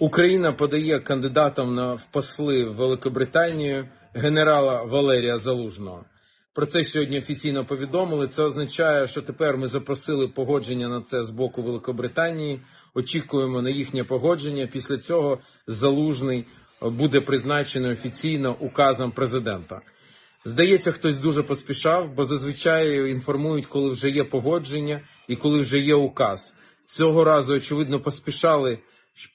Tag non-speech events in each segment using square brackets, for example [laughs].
Україна подає кандидатом на в посли в Великобританію генерала Валерія Залужного. Про це сьогодні офіційно повідомили. Це означає, що тепер ми запросили погодження на це з боку Великобританії. Очікуємо на їхнє погодження. Після цього залужний буде призначений офіційно указом президента. Здається, хтось дуже поспішав, бо зазвичай інформують, коли вже є погодження і коли вже є указ. Цього разу, очевидно, поспішали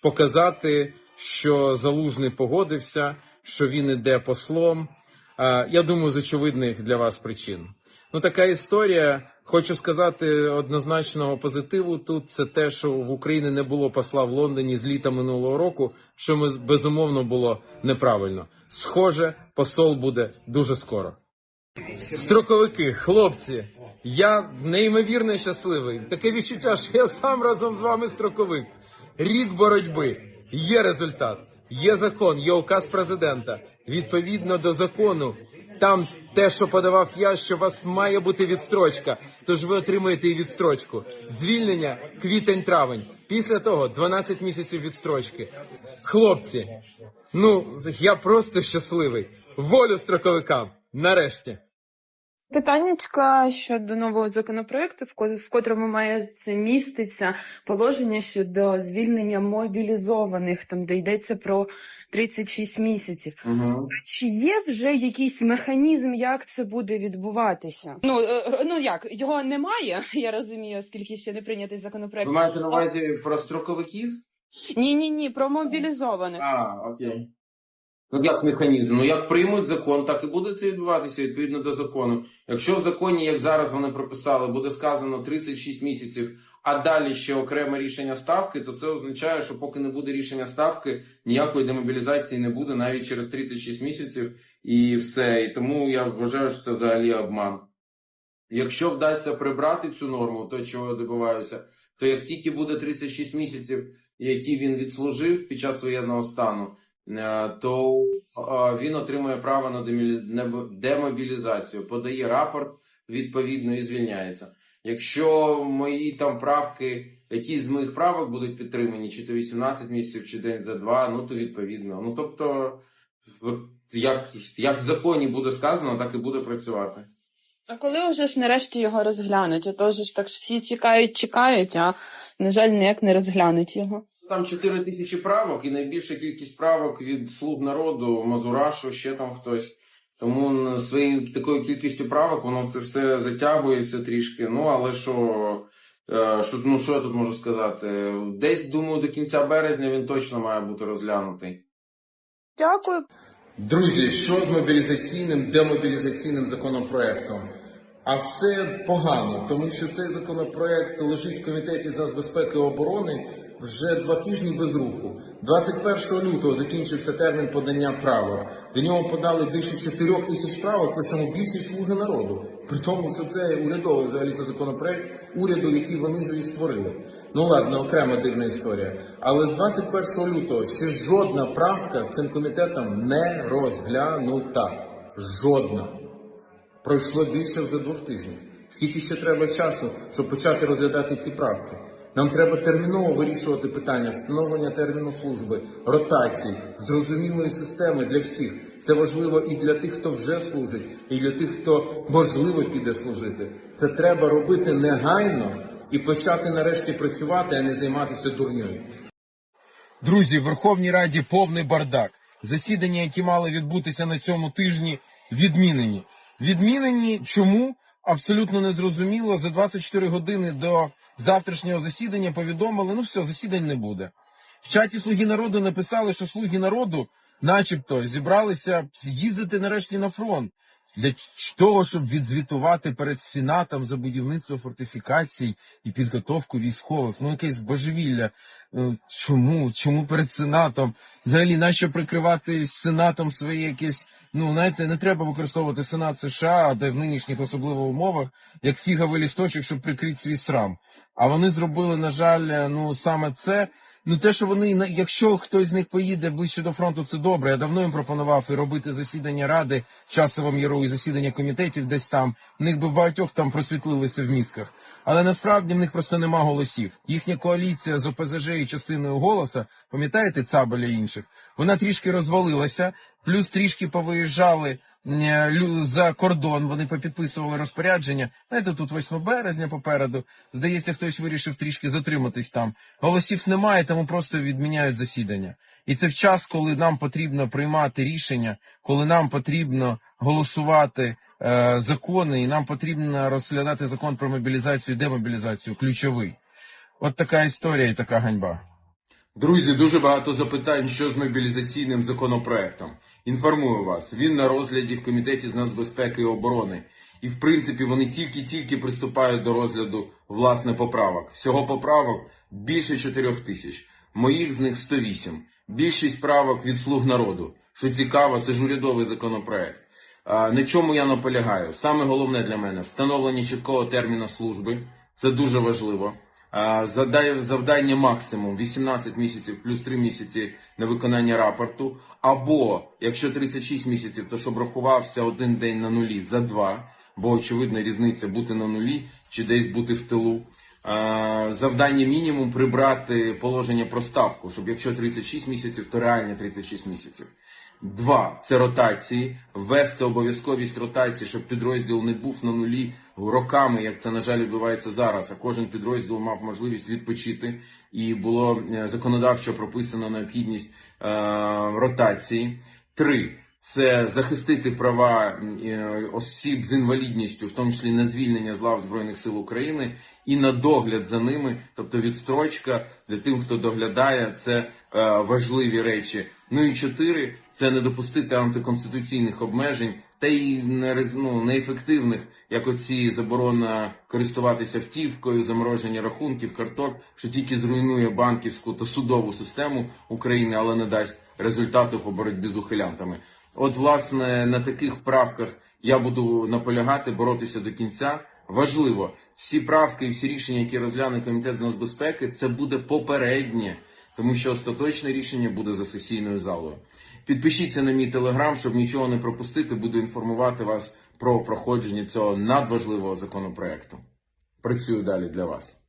показати, що залужний погодився, що він іде послом. Я думаю, з очевидних для вас причин. Ну, така історія. Хочу сказати однозначного позитиву тут. Це те, що в Україні не було посла в Лондоні з літа минулого року, що ми безумовно було неправильно. Схоже, посол буде дуже скоро. Строковики, хлопці, я неймовірно щасливий. Таке відчуття, що я сам разом з вами строковик. Рік боротьби. Є результат, є закон, є указ президента. Відповідно до закону, там те, що подавав я, що у вас має бути відстрочка. Тож ви отримуєте і відстрочку. Звільнення квітень-травень. Після того 12 місяців відстрочки. Хлопці, ну я просто щасливий. Волю строковикам. Нарешті. Питаннячка щодо нового законопроекту, в ко- котрому має це міститься положення щодо звільнення мобілізованих, там де йдеться про 36 місяців. Угу. Чи є вже якийсь механізм, як це буде відбуватися? Ну е, ну як його немає, [laughs] я розумію, оскільки ще не прийнятий законопроект. Ви маєте на увазі про строковиків? Ні, ні, ні, про мобілізованих. А, окей. Ну як механізм? Ну як приймуть закон, так і буде це відбуватися відповідно до закону. Якщо в законі, як зараз вони прописали, буде сказано 36 місяців, а далі ще окреме рішення ставки, то це означає, що поки не буде рішення ставки, ніякої демобілізації не буде навіть через 36 місяців і все. І тому я вважаю, що це взагалі обман. Якщо вдасться прибрати цю норму, то чого я добиваюся, то як тільки буде 36 місяців, які він відслужив під час воєнного стану, то е, він отримує право на демобілізацію, подає рапорт відповідно і звільняється. Якщо мої там правки, якісь з моїх правок будуть підтримані, чи то 18 місяців, чи день за два, ну то відповідно. Ну тобто, як, як в законі буде сказано, так і буде працювати. А коли вже ж нарешті його розглянуть? А то ж так всі чекають, чекають, а на жаль, ніяк не розглянуть його. Там 4 тисячі правок і найбільша кількість правок від слуг народу, Мазурашу, ще там хтось. Тому своєю такою кількістю правок воно це все затягується трішки. Ну але що, е, що, ну, що я тут можу сказати? Десь думаю, до кінця березня він точно має бути розглянутий. Дякую. Друзі, що з мобілізаційним, демобілізаційним законопроектом? А все погано, тому що цей законопроект лежить в комітеті з безпеки і оборони вже два тижні без руху. 21 лютого закінчився термін подання правок. До нього подали більше 4 тисяч правок, причому більшість слуги народу. При тому, що це урядовий взагалі законопроект уряду, який вони ж і створили. Ну ладно, окрема дивна історія. Але з 21 лютого ще жодна правка цим комітетом не розглянута. Жодна. Пройшло більше вже двох тижнів. Скільки ще треба часу, щоб почати розглядати ці правки? Нам треба терміново вирішувати питання встановлення терміну служби, ротації, зрозумілої системи для всіх. Це важливо і для тих, хто вже служить, і для тих, хто можливо піде служити. Це треба робити негайно і почати нарешті працювати, а не займатися дурньою. Друзі, в Верховній Раді повний бардак. Засідання, які мали відбутися на цьому тижні, відмінені. Відмінені чому? Абсолютно незрозуміло. За 24 години до завтрашнього засідання повідомили, ну все, засідань не буде. В чаті Слуги народу написали, що слуги народу, начебто, зібралися їздити нарешті на фронт. Для того, щоб відзвітувати перед Сенатом за будівництво фортифікацій і підготовку військових. Ну, якесь божевілля. Е, Чому? Чому перед Сенатом? Взагалі, нащо прикривати Сенатом своє якесь. Ну, знаєте, не треба використовувати Сенат США, де в нинішніх особливо умовах, як фіговий лісточок, щоб прикрити свій срам. А вони зробили, на жаль, ну саме це. Ну те, що вони якщо хтось з них поїде ближче до фронту, це добре. Я давно їм пропонував і робити засідання ради в часовому яру і засідання комітетів десь там. В них би багатьох там просвітлилися в мізках. Але насправді в них просто нема голосів. Їхня коаліція з ОПЗЖ і частиною голоса, пам'ятаєте, Цабеля інших, вона трішки розвалилася, плюс трішки повиїжджали за кордон. Вони попідписували розпорядження. Знаєте, тут 8 березня попереду. Здається, хтось вирішив трішки затриматись там. Голосів немає, тому просто відміняють засідання. І це в час, коли нам потрібно приймати рішення, коли нам потрібно голосувати е, закони, і нам потрібно розглядати закон про мобілізацію і демобілізацію, ключовий. От така історія і така ганьба. Друзі, дуже багато запитань, що з мобілізаційним законопроектом. Інформую вас, він на розгляді в комітеті з нацбезпеки і оборони. І в принципі вони тільки-тільки приступають до розгляду власне поправок. Всього поправок більше 4 тисяч. Моїх з них 108. Більшість правок від слуг народу. Що цікаво, це ж урядовий законопроект. На чому я наполягаю? Саме головне для мене встановлення чіткого терміну служби. Це дуже важливо. Завдання максимум 18 місяців плюс 3 місяці на виконання рапорту. Або якщо 36 місяців, то щоб рахувався один день на нулі за два, бо очевидна різниця бути на нулі чи десь бути в тилу. Завдання мінімум прибрати положення про ставку, щоб якщо 36 місяців, то реально 36 місяців. Два це ротації, ввести обов'язковість ротації, щоб підрозділ не був на нулі роками, як це на жаль відбувається зараз. А кожен підрозділ мав можливість відпочити, і було е, законодавчо прописано необхідність е, ротації. Три це захистити права е, осіб з інвалідністю, в тому числі на звільнення з лав Збройних сил України і на догляд за ними, тобто відстрочка для тих, хто доглядає, це е, важливі речі. Ну і чотири це не допустити антиконституційних обмежень та й не ну, неефективних, як оці заборона користуватися втівкою, замороження рахунків, карток, що тільки зруйнує банківську та судову систему України, але не дасть результату по боротьбі з ухилянтами. От, власне, на таких правках я буду наполягати, боротися до кінця. Важливо, всі правки і всі рішення, які розгляне комітет з нацбезпеки, це буде попереднє, тому що остаточне рішення буде за сесійною залою. Підпишіться на мій телеграм, щоб нічого не пропустити. Буду інформувати вас про проходження цього надважливого законопроекту. Працюю далі для вас.